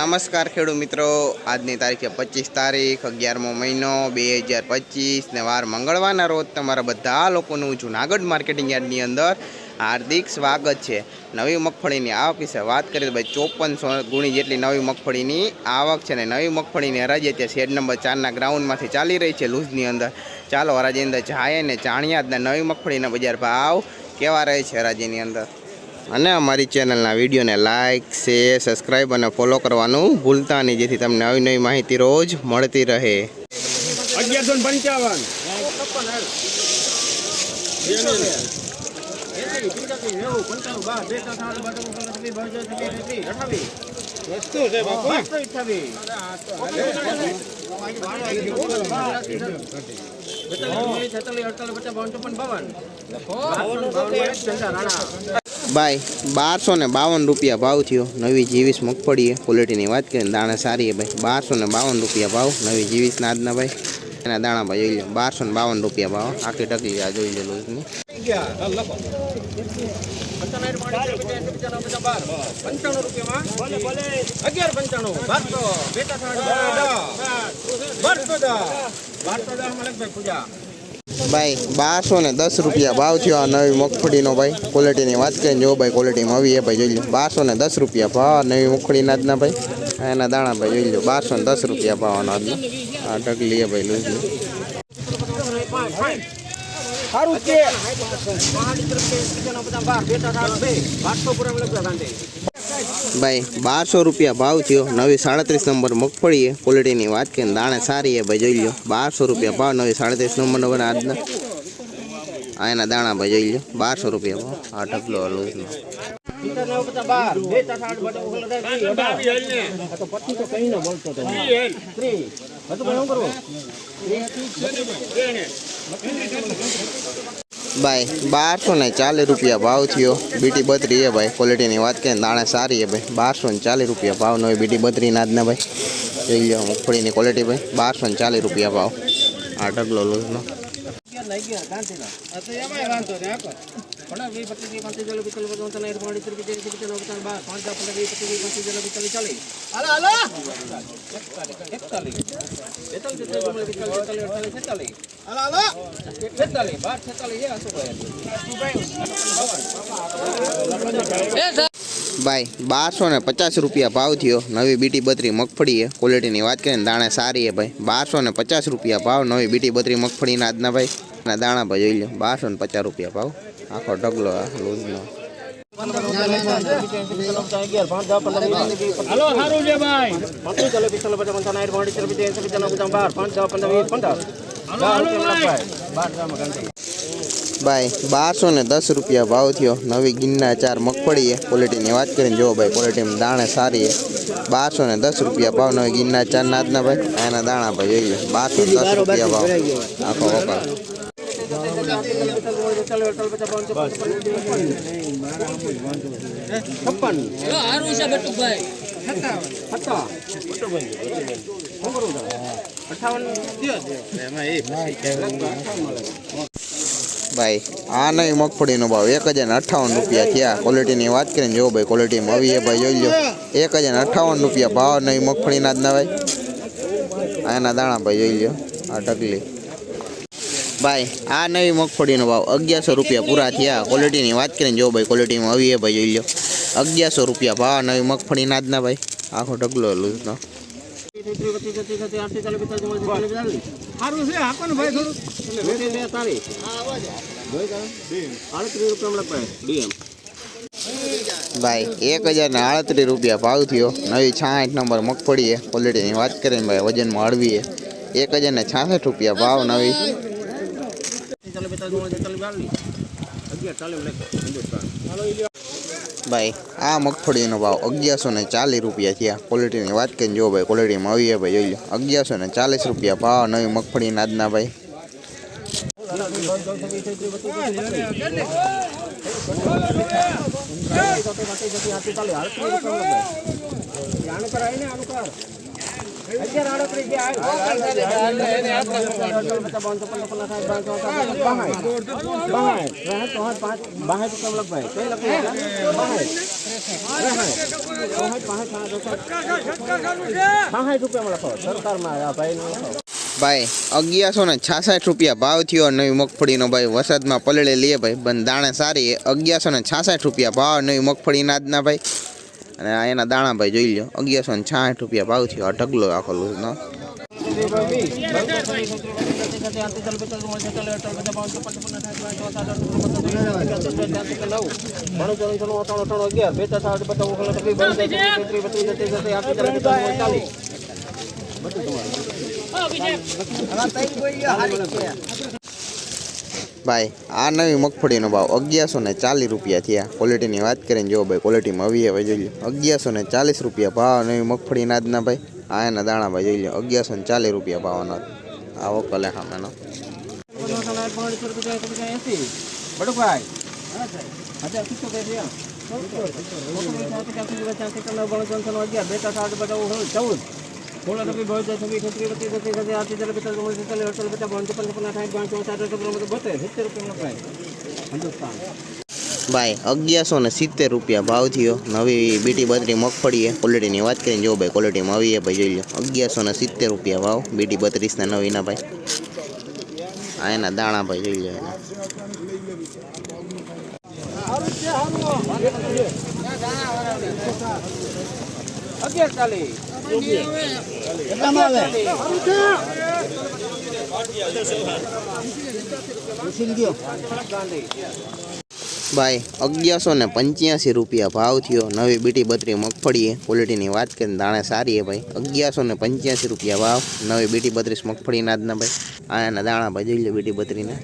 નમસ્કાર ખેડૂત મિત્રો. આજની તારીખે પચીસ તારીખ, અગિયારમો મહિનો, બે હજાર પચીસ ને વાર મંગળવારના રોજ તમારા બધા લોકોનું જુનાગઢ માર્કેટિંગ યાર્ડની અંદર હાર્દિક સ્વાગત છે. નવી મગફળીની આવક વિશે વાત કરીએ તો ભાઈ ચોપનસો ગુણી જેટલી નવી મગફળીની આવક છે ને નવી મગફળીની હરાજી અત્યારે શેડ નંબર ચારના ગ્રાઉન્ડમાંથી ચાલી રહી છે લૂઝની અંદર. ચાલો હરાજી અંદર જાય ને જાણ્યા જ નવી મગફળીના બજાર ભાવ કેવા રહે છે હરાજીની અંદર. અને અમારી ચેનલના વિડીયોને લાઇક શેર, સબસ્ક્રાઈબ અને ફોલો કરવાનું ભૂલતા નહીં, જેથી તમને નવી નવી માહિતી રોજ મળતી રહે. અગિયારસો પંચાવન. વસ્તુ છે બાપુ બાય બારસો ને બાવન રૂપિયા ભાવ થયો નવી જીવીસ મગફળી ક્વોલિટીની વાત કરીને દાણા સારી છે ભાઈ બારસો ને બાવન રૂપિયા ભાવ નવી જીવીસ નાદના ભાઈ એના દાણા ભાઈ જોઈ લો બારસો ને બાવન રૂપિયા ભાવ આખી ટકી આ જોઈ લેલો બારસો દસ બારસો દસ મલકભાઈ પૂજા ભાઈ, બારસો ને દસ રૂપિયા ભાવ થયો આ નવી મગફળીનો ભાઈ. ક્વોલિટીની વાત કરીને જો ભાઈ ક્વોલિટીમાં આવી એ ભાઈ, જોઈ લો બારસો ને દસ રૂપિયા ભાવ નવી મગફળીના આજના ભાઈ. એના દાણા ભાઈ, જોઈ લો બારસો ને દસ રૂપિયા ભાવનો આજનો. આ ઢગલી એ ભાઈ લઈ સારું ભાઈ, બારસો રૂપિયા ભાવ થયો. નવી સાડત્રીસ નંબર મગફળી છે ક્વોલિટીની વાત કે દાણે સારી છે ભાઈ જોઈ લો બારસો રૂપિયા ભાવ, નવી સાડત્રીસ નંબર નંબર આજના. આ એના દાણા ભાઈ જોઈ લો બારસો રૂપિયા ભાવ. આ ઢગલો લૂઝનો ભાઈ બારસો ને ચાલીસ રૂપિયા ભાવ થયો. બીટી બત્રી એ ભાઈ ક્વોલિટીની વાત કરીએ દાણા સારી હે ભાઈ. બારસો ને ચાલીસ રૂપિયા ભાવ હોય બીટી બત્રી નાદના ભાઈ. જોઈ લો મગફળીની ક્વોલિટી ભાઈ. બારસો ને ચાલીસ રૂપિયા ભાવ. આ ઢગલો લૂઝનો ભાઈ બારસો ને પચાસ રૂપિયા ભાવ થયો નવી બીટી બત્રી મગફળી છે ક્વોલિટીની વાત કરીએ ને દાણે સારી છે ભાઈ બારસો ને પચાસ રૂપિયા ભાવ નવી બીટી બત્રી મગફળીના આજના ભાઈ ના દાણા ભાઈ જોઈ લો. બારસો ને પચાસ રૂપિયા ભાવ. આખો ઢગલો આ લૂઝનો ભાઈ. બારસો ને દસ રૂપિયા ભાવ થયો. નવી ગિન્ના ચાર મગફળી ક્વોલિટીની વાત કરીને જુઓ ભાઈ ક્વોલિટીમાં દાણે સારી બારસો ને દસ રૂપિયા ભાવ નવી ગિન્ના ચાર નાદના ભાઈ. એના દાણા ભાઈ જોઈ લો. બારસો દસ રૂપિયા ભાવ. આખો વપાર. છપ્પન ભાઈ, આ નહીં મગફળીનો ભાવ. એક હજાર અઠાવન રૂપિયા થયા. ક્વોલિટીની વાત કરીને જો ભાઈ ક્વોલિટીમાં આવી એ ભાઈ જોઈ લો. એક હજાર ને અઠ્ઠાવન રૂપિયા ભાવ નહીં મગફળીના જ ના ભાઈ એના દાણા ભાઈ જોઈ લો. આ ઢગલી. ભાઈ આ નવી મગફળીનો ભાવ અગિયારસો રૂપિયા પૂરા થયા. ક્વોલિટીની વાત કરીને જો ભાઈ ક્વોલિટીમાં આવી એ ભાઈ જોઈ લો અગિયારસો રૂપિયા ભાવ નવી મગફળીના જ ના ભાઈ. આખો ઢગલો લૂઝનો સારું છે આપો ને ભાઈ થોડું. ભાઈ એક હજાર ને આડત્રીસ રૂપિયા ભાવ થયો. નવી છાસઠ નંબર મગફળી છે. ક્વોલિટીની વાત કરીને ભાઈ વજનમાં હળવી છે. એક હજાર ને છાસઠ રૂપિયા ભાવ નવી. ભાઈ, આ મગફળીનો ભાવ અગિયારસો ને ચાલીસ રૂપિયા થયા. ક્વોલિટીની વાત કરીને જો ભાઈ ક્વોલિટીમાં આવી ભાઈ, જોઈ લો. અગિયારસો ને ચાલીસ રૂપિયા ભાવ, નવી મગફળી નાદના ભાઈ. અગિયાર આડત્રીસ જે ભાઈ, અગિયારસો ને છાસઠ રૂપિયા ભાવ થયો, નવી મગફળીનો ભાઈ વરસાદમાં પલળે લે ભાઈ બંધાણે સારી, અગિયારસો ને છાસઠ રૂપિયા ભાવ, નવી મગફળી ના ભાઈ. અને આ એના દાણા ભાઈ જોઈ લો અગિયારસો ને છાઠ રૂપિયા ભાવ થયો. આ ઢગલો આખો લૂઝનો ભાઈ, આ નવી મગફળીનો ભાવ અગિયારસો ને ચાલીસ રૂપિયા થયા. ક્વોલિટીની વાત કરીને જો ભાઈ ક્વોલિટીમાં આવી હવે જોઈ લો. અગિયારસો ને ચાલીસ રૂપિયા ભાવ નવી મગફળી નાદના ભાઈ. આ એના દાણા ભાઈ જોઈ લો, અગિયારસો ને ચાલીસ રૂપિયા ભાવનો આવો કલે સામેનો ચૌદ સોળ ટકી બોતેર છવ્વીસ છત્રીસ બત્રીસ બત્રીસ હજાર આઠ હજાર પિસ્તાલીસ ઓગણસિત્તેર ચાલીસ અડતાલીસ પચાસ બાવન ચોપન છપ્પન સાઠ બાવન ચોસઠ અડસઠ ઓગણપચાસ બોતેર સિત્તેર રૂપિયા પ્રાઇસ હિન્દુસ્તાન. ભાઈ અગિયારસો ને સિત્તેર રૂપિયા ભાવ થયો. નવી બીટી બત્રી મગફળી છે ક્વોલિટીની વાત કરીને જો ભાઈ ક્વોલિટીમાં આવીએ ભાઈ જોઈ લો. અગિયારસો ને સિત્તેર રૂપિયા ભાવ બીટી બત્રીસના નવીના ભાઈ. આ એના દાણા ભાઈ જોઈ લો એના. અગિયાર ચાલીસ. ભાઈ, અગિયારસો ને પંચ્યાસી રૂપિયા ભાવ થયો. નવી બીટી બત્રી મગફળી છે ક્વોલિટીની વાત કરીને દાણે સારી હે ભાઈ. અગિયારસો ને પંચ્યાસી રૂપિયા ભાવ. નવી બીટી બત્રીસ મગફળીના જ ના ભાઈ. આના દાણા ભાઈ લો બીટી બત્રીના.